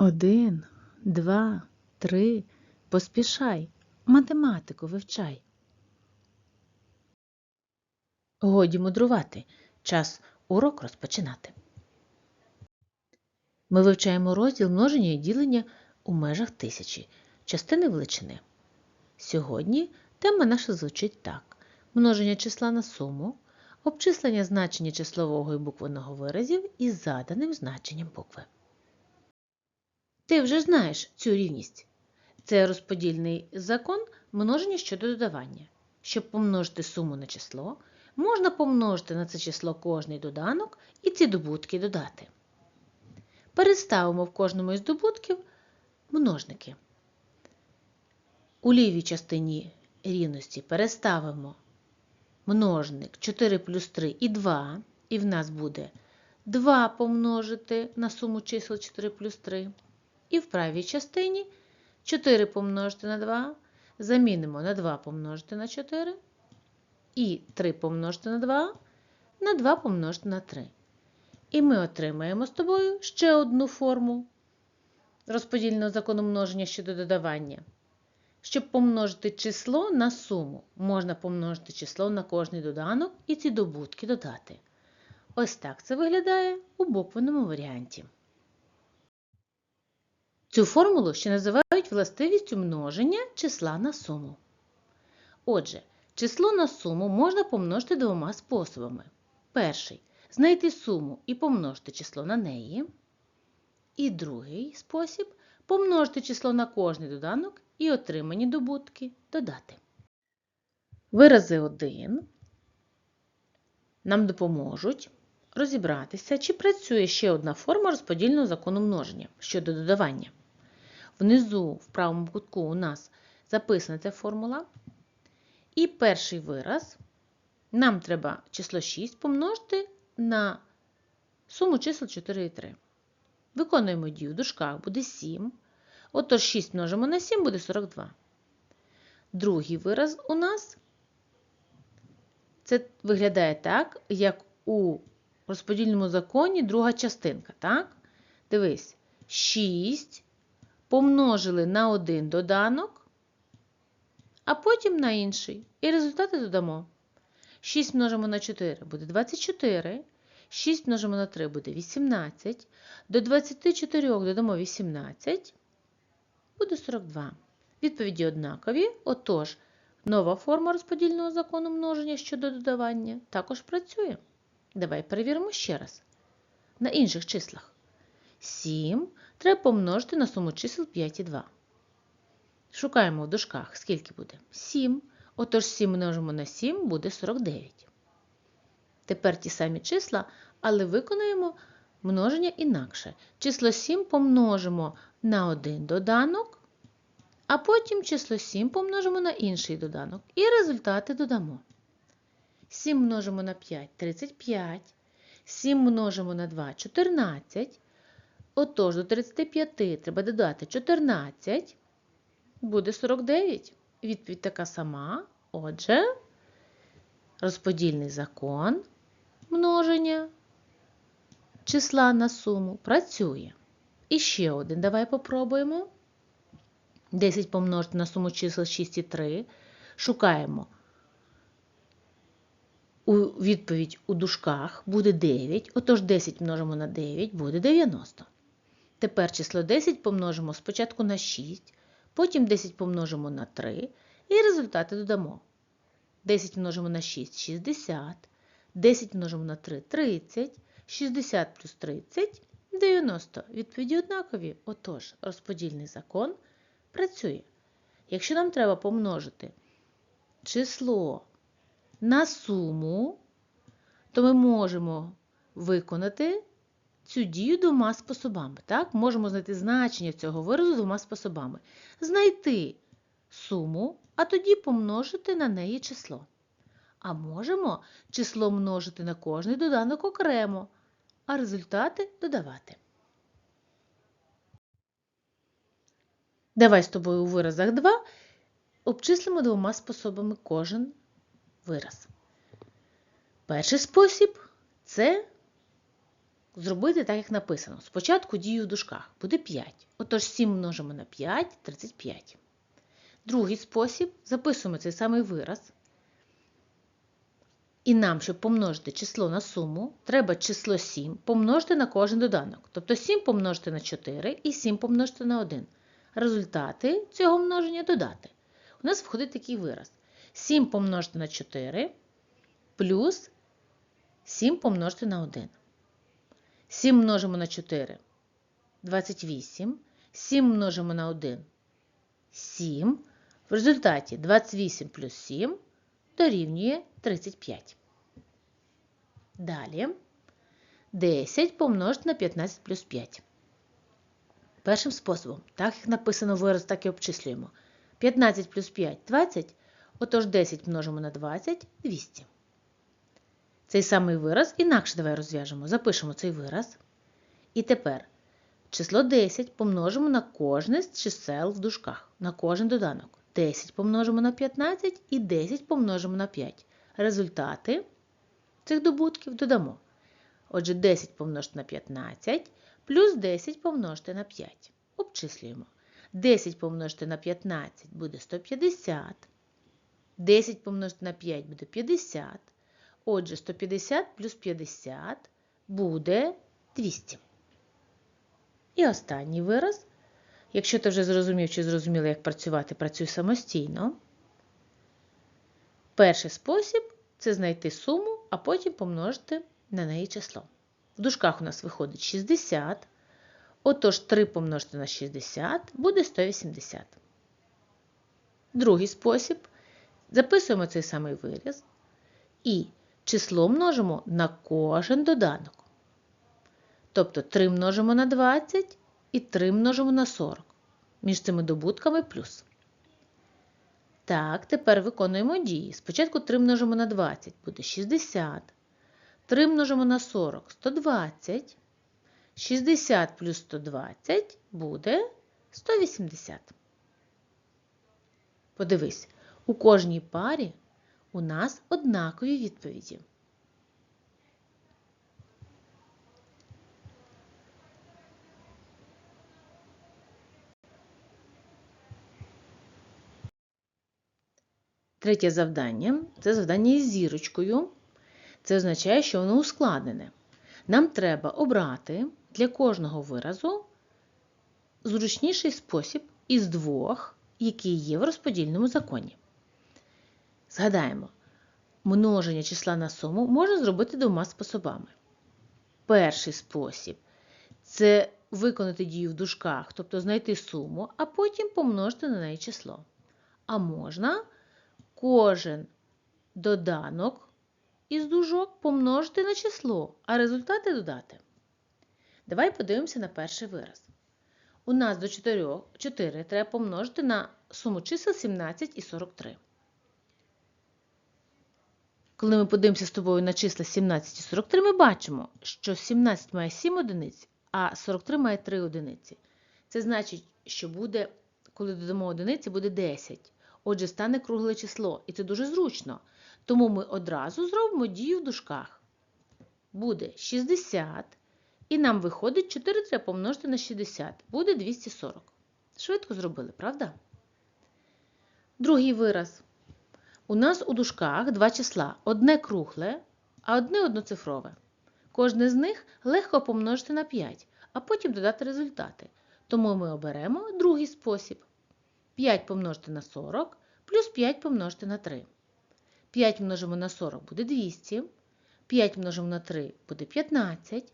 Один, два, три. Поспішай, математику вивчай. Годі мудрувати. Час урок розпочинати. Ми вивчаємо розділ множення і ділення у межах тисячі, частини величини. Сьогодні тема наша звучить так: множення числа на суму, обчислення значення числового і буквеного виразів із заданим значенням букви. Ти вже знаєш цю рівність. Це розподільний закон множення щодо додавання. Щоб помножити суму на число, можна помножити на це число кожний доданок і ці добутки додати. Переставимо в кожному із добутків множники. У лівій частині рівності переставимо множник 4 плюс 3 і 2, і в нас буде 2 помножити на суму чисел 4 плюс 3. І в правій частині 4 помножити на 2, замінимо на 2 помножити на 4, і 3 помножити на 2, на 2 помножити на 3. І ми отримаємо з тобою ще одну форму розподільного закону множення щодо додавання. Щоб помножити число на суму, можна помножити число на кожний доданок і ці добутки додати. Ось так це виглядає у буквеному варіанті. Цю формулу ще називають властивістю множення числа на суму. Отже, число на суму можна помножити двома способами. Перший знайти суму і помножити число на неї. І другий спосіб помножити число на кожний доданок і отримані добутки додати. Вирази 1 нам допоможуть розібратися, чи працює ще одна форма розподільного закону множення щодо додавання. Внизу, в правому кутку, у нас записана ця формула. І перший вираз нам треба число 6 помножити на суму чисел 4 і 3. Виконуємо дію в дужках буде 7. Отож 6 множимо на 7 буде 42. Другий вираз у нас це виглядає так, як у розподільному законі друга частинка. Так? Дивись, 6 помножили на один доданок, а потім на інший. І результати додамо. 6 множимо на 4 буде 24. 6 множимо на 3 буде 18. До 24 додамо 18. Буде 42. Відповіді однакові. Отож, нова форма розподільного закону множення щодо додавання також працює. Давай перевіримо ще раз. На інших числах. 7 треба помножити на суму чисел 5 і 2. Шукаємо в дужках, скільки буде? 7. Отож 7 множимо на 7 буде 49. Тепер ті самі числа, але виконуємо множення інакше. Число 7 помножимо на один доданок, а потім число 7 помножимо на інший доданок. І результати додамо. 7 множимо на 5 35. 7 множимо на 2 14. Отож, до 35 треба додати 14. Буде 49. Відповідь така сама. Отже, розподільний закон множення числа на суму працює. І ще один. Давай попробуємо. 10 помножити на суму чисел 6 і 3. Шукаємо. У відповідь у дужках буде 9. Отож 10 множимо на 9 буде 90. Тепер число 10 помножимо спочатку на 6, потім 10 помножимо на 3 і результати додамо. 10 множимо на 6 60, 10 множимо на 3 30, 60 плюс 30 90. Відповіді однакові. Отож, розподільний закон працює. Якщо нам треба помножити число на суму, то ми можемо виконати цю дію двома способами. Так? Можемо знайти значення цього виразу двома способами. Знайти суму, а тоді помножити на неї число. А можемо число множити на кожний доданок окремо, а результати додавати. Давай з тобою у виразах 2 обчислимо двома способами кожен вираз. Перший спосіб це зробити так, як написано. Спочатку дію в дужках буде 5. Отож 7 множимо на 5 35. Другий спосіб записуємо цей самий вираз. І нам, щоб помножити число на суму, треба число 7 помножити на кожен доданок. Тобто 7 помножити на 4 і 7 помножити на 1. Результати цього множення додати. У нас входить такий вираз. 7 помножити на 4 плюс 7 помножити на 1. 7 множимо на 4 28. 7 множимо на 1 7. В результаті 28 плюс 7 дорівнює 35. Далі 10 помножити на 15 плюс 5. Першим способом, так як написано вираз, так і обчислюємо. 15 плюс 5 20, отож 10 множимо на 20 200. Цей самий вираз інакше давай розв'яжемо. Запишемо цей вираз. І тепер число 10 помножимо на кожне з чисел в дужках, на кожен доданок. 10 помножимо на 15 і 10 помножимо на 5. Результати цих добутків додамо. Отже, 10 помножити на 15 плюс 10 помножити на 5. Обчислюємо. 10 помножити на 15 буде 150. 10 помножити на 5 буде 50. Отже, 150 плюс 50 буде 200. І останній вираз. Якщо ти вже зрозумів чи зрозуміла, як працювати, працюй самостійно. Перший спосіб це знайти суму, а потім помножити на неї число. В дужках у нас виходить 60. Отож, 3 помножити на 60 буде 180. Другий спосіб. Записуємо цей самий вираз. І число множимо на кожен доданок. Тобто 3 множимо на 20 і 3 множимо на 40. Між цими добутками плюс. Так, тепер виконуємо дії. Спочатку 3 множимо на 20 буде 60. 3 множимо на 40 120. 60 плюс 120 буде 180. Подивись, у кожній парі у нас однакові відповіді. Третє завдання це завдання із зірочкою. Це означає, що воно ускладнене. Нам треба обрати для кожного виразу зручніший спосіб із двох, який є в розподільному законі. Згадаємо, множення числа на суму можна зробити двома способами. Перший спосіб це виконати дію в дужках, тобто знайти суму, а потім помножити на неї число. А можна кожен доданок із дужок помножити на число, а результати додати. Давай подивимося на перший вираз. У нас до 4, 4 треба помножити на суму чисел 17 і 43. Коли ми подивимося з тобою на числа 17 і 43, ми бачимо, що 17 має 7 одиниць, а 43 має 3 одиниці. Це значить, що буде, коли додамо одиниці, буде 10. Отже, стане кругле число, і це дуже зручно. Тому ми одразу зробимо дію в дужках. Буде 60, і нам виходить 4 треба помножити на 60, буде 240. Швидко зробили, правда? Другий вираз. У нас у дужках два числа: одне кругле, а одне одноцифрове. Кожне з них легко помножити на 5, а потім додати результати. Тому ми оберемо другий спосіб. 5 помножити на 40 плюс 5 помножити на 3. 5 множимо на 40 буде 200. 5 множимо на 3 буде 15.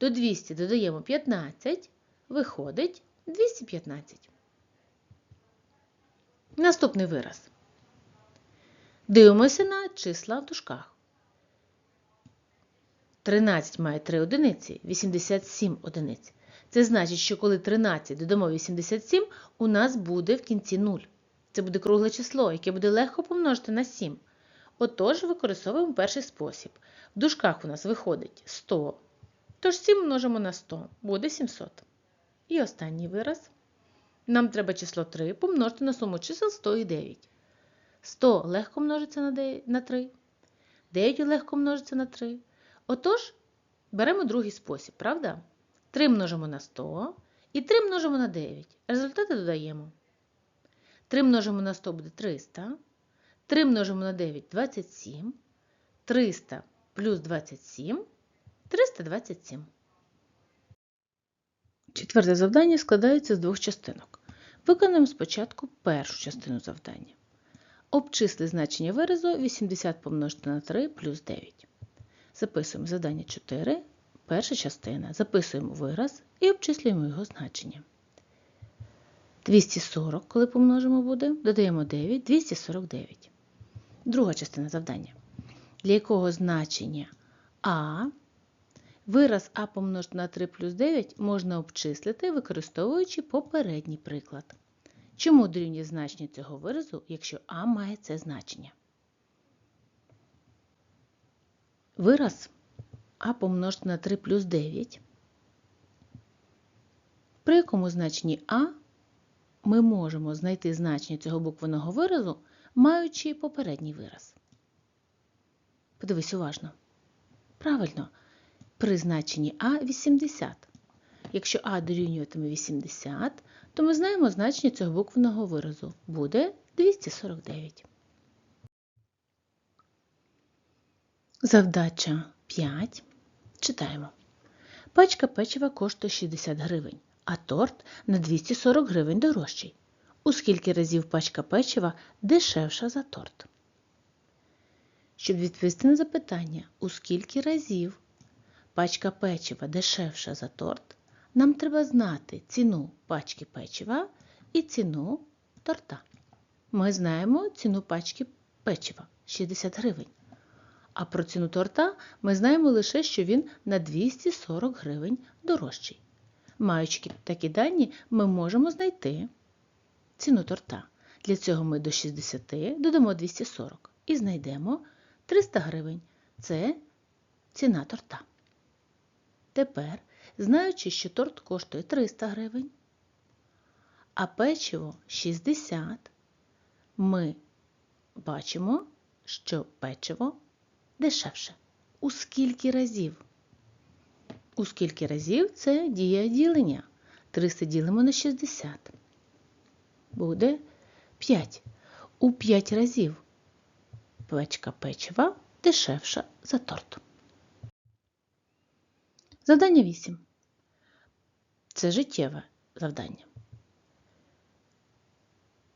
До 200 додаємо 15, виходить 215. Наступний вираз. Дивимося на числа в дужках. 13 має 3 одиниці, 87 одиниць. Це значить, що коли 13 додамо 87, у нас буде в кінці 0. Це буде кругле число, яке буде легко помножити на 7. Отож, використовуємо перший спосіб. В дужках у нас виходить 100. Тож 7 множимо на 100, буде 700. І останній вираз. Нам треба число 3 помножити на суму чисел 100 і 9. 100 легко множиться на 3, 9 легко множиться на 3. Отож, Беремо другий спосіб, правда? 3 множимо на 100 і 3 множимо на 9. Результати додаємо. 3 множимо на 100 буде 300. 3 множимо на 9 27. 300 плюс 27 327. Четверте завдання складається з двох частинок. Виконуємо спочатку першу частину завдання. Обчисли значення виразу 80 помножити на 3 плюс 9. Записуємо завдання 4, перша частина. Записуємо вираз і обчислюємо його значення. 240, коли помножимо буде, додаємо 9, 249. Друга частина завдання. Для якого значення А вираз А помножити на 3 плюс 9 можна обчислити, використовуючи попередній приклад. Чому дорівнює значення цього виразу, якщо А має це значення? Вираз А помножити на 3 плюс 9, при якому значенні А ми можемо знайти значення цього буквеного виразу, маючи попередній вираз. Подивись уважно. Правильно, при значенні А 80. Якщо А дорівнюватиме 80, то ми знаємо значення цього буквеного виразу. Буде 249. Завдача 5. Читаємо. Пачка печива коштує 60 гривень, а торт на 240 гривень дорожчий. У скільки разів пачка печива дешевша за торт? Щоб відповісти на запитання, у скільки разів пачка печива дешевша за торт, нам треба знати ціну пачки печива і ціну торта. Ми знаємо ціну пачки печива 60 гривень. А про ціну торта ми знаємо лише, що він на 240 гривень дорожчий. Маючи такі дані, ми можемо знайти ціну торта. Для цього ми до 60 додамо 240 і знайдемо 300 гривень. Це ціна торта. Тепер, знаючи, що торт коштує 300 гривень, а печиво 60, ми бачимо, що печиво дешевше. У скільки разів? У скільки разів це дія ділення? 300 ділимо на 60. Буде 5. У 5 разів печка печива дешевша за торт. Завдання 8. Це життєве завдання.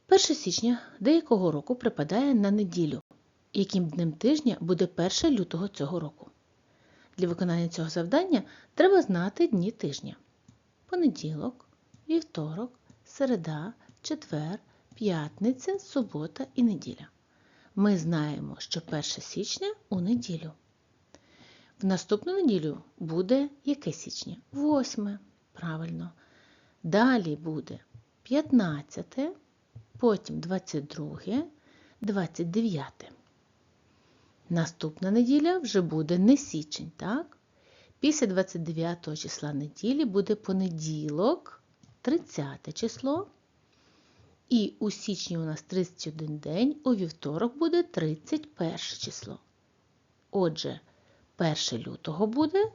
1 січня деякого року припадає на неділю, яким днем тижня буде 1 лютого цього року. Для виконання цього завдання треба знати дні тижня: понеділок, вівторок, середа, четвер, п'ятниця, субота і неділя. Ми знаємо, що 1 січня у неділю. В наступну неділю буде яке січня? 8. Правильно. Далі буде 15, потім 22, 29. Наступна неділя вже буде не січень, так? Після 29 числа неділі буде понеділок, 30 число. І у січні у нас 31 день, у вівторок буде 31 число. Отже, 1 лютого буде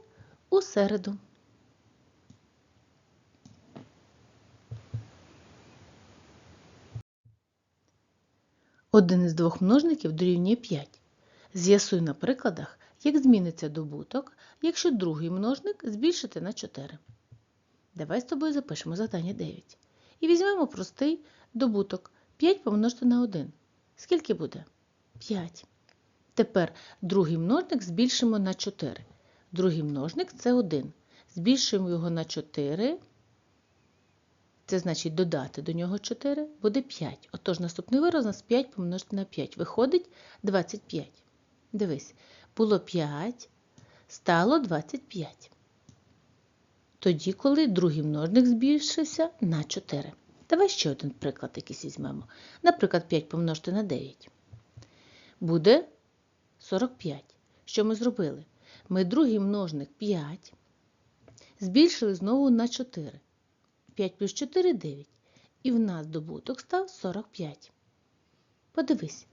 у середу. Один із двох множників дорівнює 5. З'ясуй на прикладах, як зміниться добуток, якщо другий множник збільшити на 4. Давай з тобою запишемо завдання 9. І візьмемо простий добуток 5 помножити на 1. Скільки буде? 5. Тепер другий множник збільшимо на 4. Другий множник це 1. Збільшуємо його на 4. Це значить додати до нього 4 буде 5. Отож, наступний вираз у нас 5 помножити на 5. Виходить 25. Дивись, було 5, стало 25. Тоді, коли другий множник збільшився на 4. Давай ще один приклад якийсь візьмемо. Наприклад, 5 помножити на 9. Буде 45. Що ми зробили? Ми другий множник 5 збільшили знову на 4. 5 плюс 4 – 9. І в нас добуток став 45. Подивись,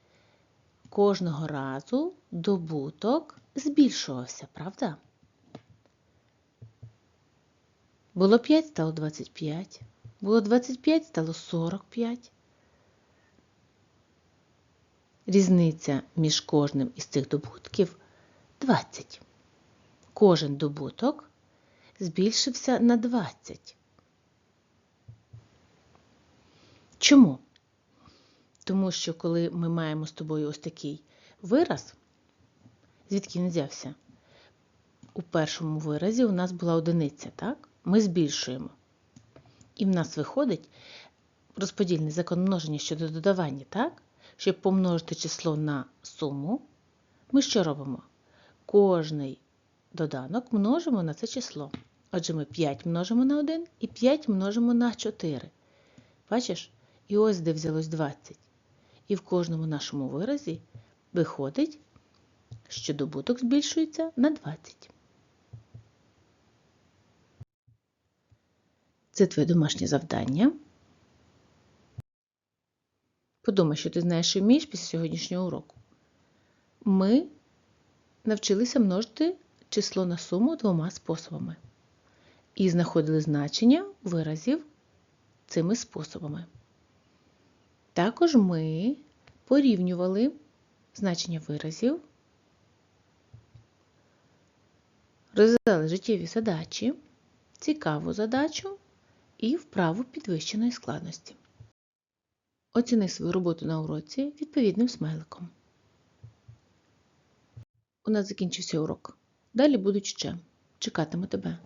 кожного разу добуток збільшувався, правда? Було 5, стало 25. Було 25, стало 45. Різниця між кожним із цих добутків 20. Кожен добуток збільшився на 20. Чому? Тому що коли ми маємо з тобою ось такий вираз, звідки він взявся? У першому виразі у нас була одиниця, так? Ми збільшуємо. І в нас виходить розподільний закон множення щодо додавання, так? Щоб помножити число на суму, ми що робимо? Кожний доданок множимо на це число. Отже, ми 5 множимо на 1 і 5 множимо на 4. Бачиш? І ось де взялось 20. І в кожному нашому виразі виходить, що добуток збільшується на 20. Це твоє домашнє завдання. Подумай, що ти знаєш і вмієш після сьогоднішнього уроку. Ми навчилися множити число на суму двома способами і знаходили значення виразів цими способами. Також ми порівнювали значення виразів, розв'язали життєві задачі, цікаву задачу і вправу підвищеної складності. Оціни свою роботу на уроці відповідним смайликом. У нас закінчився урок. Далі будуть ще. Чекатиму тебе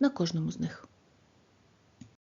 на кожному з них.